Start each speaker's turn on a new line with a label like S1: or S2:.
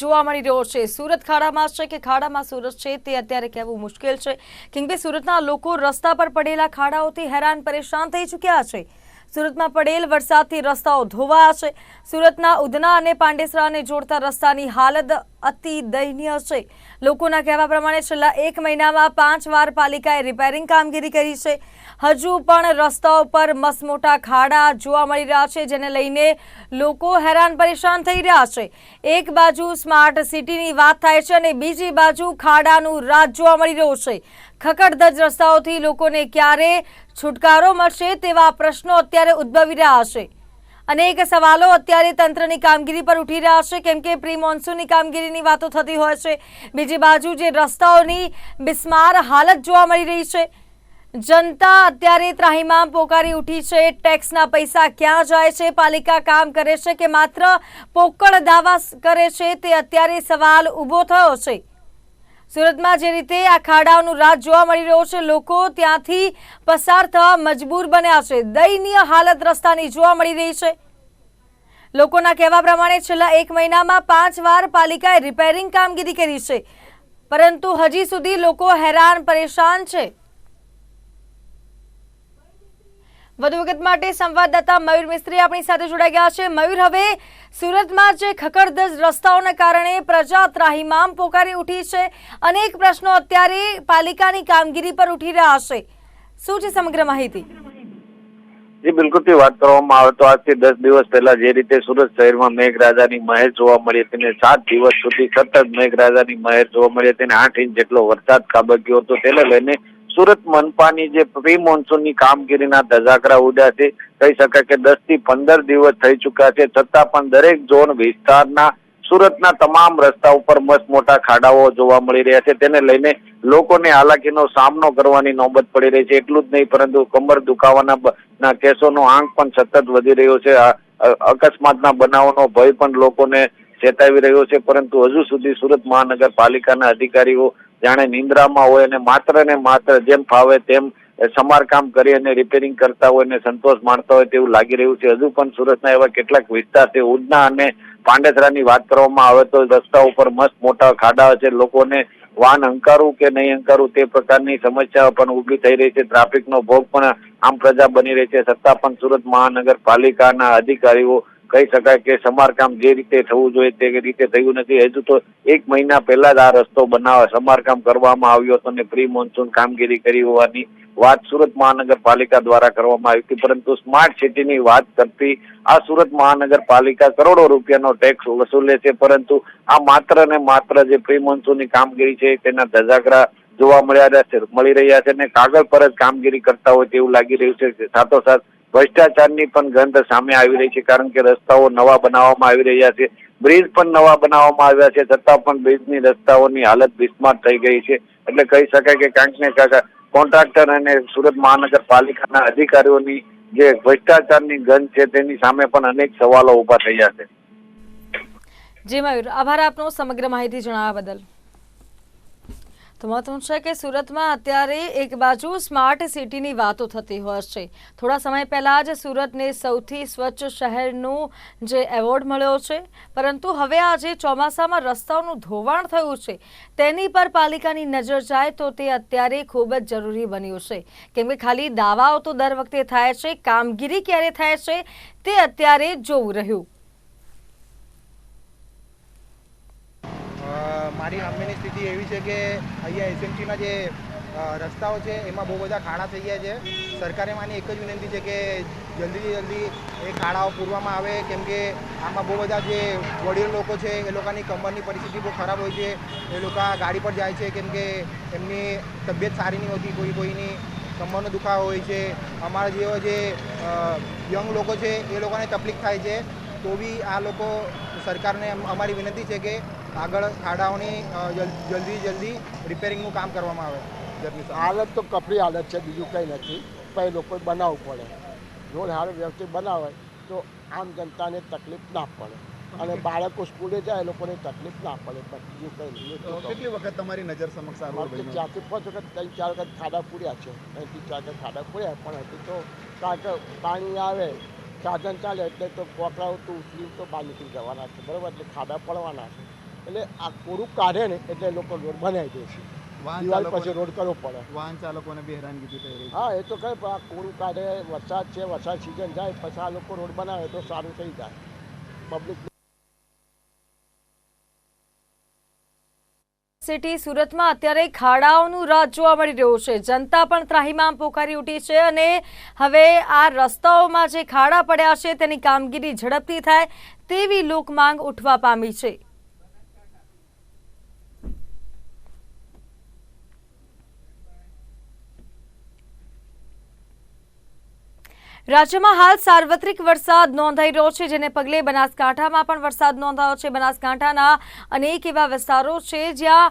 S1: જોવા મળી રહ્યો છે. સુરત ખાડામાં છે કે ખાડામાં સુરત છે તે અત્યારે કહેવું મુશ્કેલ છે. કેમ કે સુરતના લોકો રસ્તા પર પડેલા ખાડાઓથી હેરાન પરેશાન થઈ ચૂક્યા છે. સુરતમાં પડેલ વરસાદથી રસ્તાઓ ધોવાયા છે. સુરતના ઉધના અને પાંડેસરાને જોડતા રસ્તાની હાલત અતિ દયનીય છે. લોકોના કહેવા પ્રમાણે છેલ્લા એક મહિનામાં પાંચ વાર પાલિકાએ રિપેરિંગ કામગીરી કરી છે. હજુ પણ રસ્તાઓ પર મસમોટા ખાડા જોવા મળી રહ્યા છે, જેને લઈને લોકો હેરાન પરેશાન થઈ રહ્યા છે. એક બાજુ સ્માર્ટ સિટીની વાત થાય છે અને બીજી બાજુ ખાડાનું રાજ જોવા મળી રહ્યું છે. ખકડધજ રસ્તાઓથી લોકોને ક્યારે છુટકારો મળશે તેવા પ્રશ્નો અત્યારે ઉદ્ભવી રહ્યા છે. અનેક સવાલો અત્યારે તંત્રની કામગીરી પર ઉઠી રહ્યા છે. કેમ કે પ્રી મોન્સૂનની કામગીરીની વાતો થતી હોય છે. બીજી બાજુ જે રસ્તાઓની બિસ્માર હાલત જોવા મળી રહી છે. જનતા અત્યારે ત્રાહીમામ પોકારી ઉઠી છે. ટેક્સના પૈસા ક્યાં જાય છે? પાલિકા કામ કરે છે કે માત્ર પોકળ દાવા કરે છે? તે અત્યારે સવાલ ઊભો થયો છે. સુરતમાં જે રીતે આ ખાડાઓનું રાત જોવા મળી રહ્યો છે, લોકો ત્યાંથી પસાર થવા મજબૂર બન્યા છે. દયનીય હાલત રસ્તાની જોવા મળી રહી છે. લોકોના કહેવા પ્રમાણે છેલ્લા એક મહિનામાં પાંચ વાર પાલિકાએ રિપેરિંગ કામગીરી કરી છે. પરંતુ હજી સુધી લોકો હેરાન પરેશાન છે. વધુ વિગત માટે સંવાદદાતા મયુર મિસ્ત્રી આપણી સાથે જોડાઈ ગયા છે. મયુર, હવે સુરતમાં જે ખકડધજ રસ્તાઓને કારણે પ્રજા ત્રાહિમામ પોકારી ઉઠી છે. અનેક પ્રશ્નો અત્યારે પાલિકાની કામગીરી પર ઉઠી રહ્યા છે. શું છે સમગ્ર માહિતી?
S2: જી, બિલકુલથી વાત કરવામાં આવે તો આજથી દસ દિવસ પહેલા જે રીતે સુરત શહેરમાં મેઘરાજાની મહેર જોવા મળી હતી ને સાત દિવસ સુધી સતત મેઘરાજાની મહેર જોવા મળી હતી ને આઠ ઇંચ જેટલો વરસાદ ખાબક્યો હતો. તેને લઈને સુરત મનપાની જે પ્રી મોન્સૂનની કામગીરીના ધજાકરા ઉડ્યા છે કહી શકાય કે દસથી પંદર દિવસ થઈ ચુક્યા છે. છતાં પણ દરેક ઝોન વિસ્તારના સુરતના તમામ રસ્તા ઉપર મસ્ત મોટા ખાડાઓ જોવા મળી રહ્યા છે. તેને લઈને લોકોને હાલાકીનો સામનો કરવાની નોબત પડી રહી છે. એટલું જ નહીં, પરંતુ કમર દુખાવાના કેસોનો આંક પણ સતત વધી રહ્યો છે. અકસ્માતના બનાવોનો ભય પણ લોકોને ચેતાવી રહ્યો છે. પરંતુ હજુ સુધી સુરત મહાનગરપાલિકાના અધિકારીઓ જાણે નિંદ્રામાં હોય અને માત્ર ને માત્ર જેમ ફાવે તેમ સમારકામ કરી અને રિપેરિંગ કરતા હોય અને સંતોષ માણતા હોય તેવું લાગી રહ્યું છે. હજુ પણ સુરતના એવા કેટલાક વિસ્તાર છે. ઉડના અને પાંડેસરાની વાત કરવામાં આવે તો રસ્તા ઉપર મસ્ત મોટા ખાડા છે. લોકોને વાહન અંકારું કે નહીં અંકારવું તે પ્રકારની સમસ્યા પણ ઊભી થઈ રહી છે. ટ્રાફિકનો ભોગ પણ આમ પ્રજા બની રહી છે. સત્તા પણ સુરત મહાનગરપાલિકાના અધિકારીઓ કહી શકાય કે સમારકામ જે રીતે થવું જોઈએ તે રીતે થયું નથી. હજુ તો એક મહિના પહેલા જ આ રસ્તો બનાવ સમારકામ કરવામાં આવ્યો હતો અને પ્રી મોન્સૂન કામગીરી કરી હોવાની વાત સુરત મહાનગરપાલિકા દ્વારા કરવામાં આવી હતી. પરંતુ સ્માર્ટ સિટીની વાત કરતી આ સુરત મહાનગરપાલિકા કરોડો રૂપિયાનો ટેક્સ વસૂલે છે. પરંતુ આ માત્ર ને માત્ર જે પ્રી મોન્સૂનની કામગીરી છે તેના ધજાગરા જોવા મળ્યા છે, મળી રહ્યા છે અને કાગળ પર જ કામગીરી કરતા હોય તેવું લાગી રહ્યું છે. સાથોસાથ ભ્રષ્ટાચારની પણ ગંધ સામે આવી રહી છે, કારણ કે રસ્તાઓ નવા બનાવવામાં આવી રહ્યા છે. બ્રિજ પણ નવા બનાવવામાં આવ્યા છે, છતાં પણ બ્રિજની રસ્તાઓની હાલત બિસ્માર થઈ ગઈ છે. એટલે કહી શકાય કે કાંઈક ને કાંઈક કોન્ટ્રાક્ટર અને સુરત મહાનગરપાલિકાના અધિકારીઓની જે ભ્રષ્ટાચારની ગંધ છે, તેની સામે પણ અનેક સવાલો ઊભા થયા છે.
S1: જી, મયુર. આભાર આપનો સમગ્ર માહિતી જણાવવા બદલ. તો મહત્વનું છે કે સુરતમાં અત્યારે એક બાજુ સ્માર્ટ સિટીની વાતો થતી હોય છે. થોડા સમય પહેલાં જ સુરતને સૌથી સ્વચ્છ શહેરનું જે એવોર્ડ મળ્યો છે. પરંતુ હવે આજે ચોમાસામાં રસ્તાઓનું ધોવાણ થયું છે. તેની પર પાલિકાની નજર જાય તો તે અત્યારે ખૂબ જ જરૂરી બન્યું છે. કેમ કે ખાલી દાવાઓ તો દર વખતે થાય છે, કામગીરી ક્યારે થાય છે તે અત્યારે જોવું રહ્યું.
S3: મારી સામેની સ્થિતિ એવી છે કે અહીંયા એસએમસીના જે રસ્તાઓ છે, એમાં બહુ બધા ખાડા થઈ ગયા છે. સરકારે માની એક જ વિનંતી છે કે જલ્દીથી જલ્દી એ ખાડાઓ પૂરવામાં આવે. કેમ કે આમાં બહુ બધા જે વડીલ લોકો છે, એ લોકોની કમરની પરિસ્થિતિ બહુ ખરાબ હોય છે. એ લોકો ગાડી પર જાય છે, કેમ કે એમની તબિયત સારી નહીં હોતી, કોઈ કોઈની કમરનો દુખાવો હોય છે. અમારા જેવા જે યંગ લોકો છે, એ લોકોને તકલીફ થાય છે. તો બી આ લોકો સરકારને અમારી વિનંતી છે કે આગળ ખાડાઓની જલ્દી જલ્દી રિપેરિંગનું કામ કરવામાં આવે.
S4: હાલત તો કપરી હાલત છે બીજું કંઈ નથી. પણ એ લોકોએ બનાવવું પડે. રોડ હારો વ્યવસ્થિત બનાવે તો આમ જનતાને તકલીફ ના પડે. અને બાળકો સ્કૂલે જાય એ લોકોને તકલીફ ના પડે. પણ બીજું કંઈ નહીં.
S3: કેટલી વખત તમારી નજર સમક્ષ આવે?
S4: ચારથી પાંચ વખત ત્રણ ચાર વખત ખાડા પૂર્યા છે. ત્રણથી ચાર વખત ખાડા પૂર્યા પણ હજી તો કારણ કે પાણી આવે સાધન ચાલે એટલે તો કોકરાઓ તો ઉછળી તો બહાર નીકળી જવાના છે. બરાબર? એટલે ખાડા પડવાના છે. એટલે આ કોરું કાઢે ને એટલે લોકો રોડ બનાવી દે છે.
S3: વાહન
S4: દિવાળી પછી રોડ કરવો પડે.
S3: વાહન ચાલકોને બી હેરાનગી થઈ રહી
S4: હા એ તો કઈ પણ આ કોરું કાઢે વરસાદ છે વરસાદ સિઝન જાય પછી આ લોકો રોડ બનાવે તો સારું થઈ જાય. પબ્લિક
S1: સિટી સુરતમાં અત્યારે ખાડાઓનું રાજ જોવા મળી રહ્યું છે. જનતા પણ ત્રાહીમામ પોકારી ઉઠી છે અને હવે આ રસ્તાઓમાં જે ખાડા પડ્યા છે તેની કામગીરી ઝડપથી થાય તેવી લોકમાંગ ઉઠવા પામી છે. રાજ્યમાં હાલ સાર્વત્રિક વરસાદ નોંધાઈ રહ્યો છે, જેને પગલે બનાસકાંઠામાં પણ વરસાદ નોંધાયો છે. બનાસકાંઠાના અનેક એવા વિસ્તારો છે જ્યાં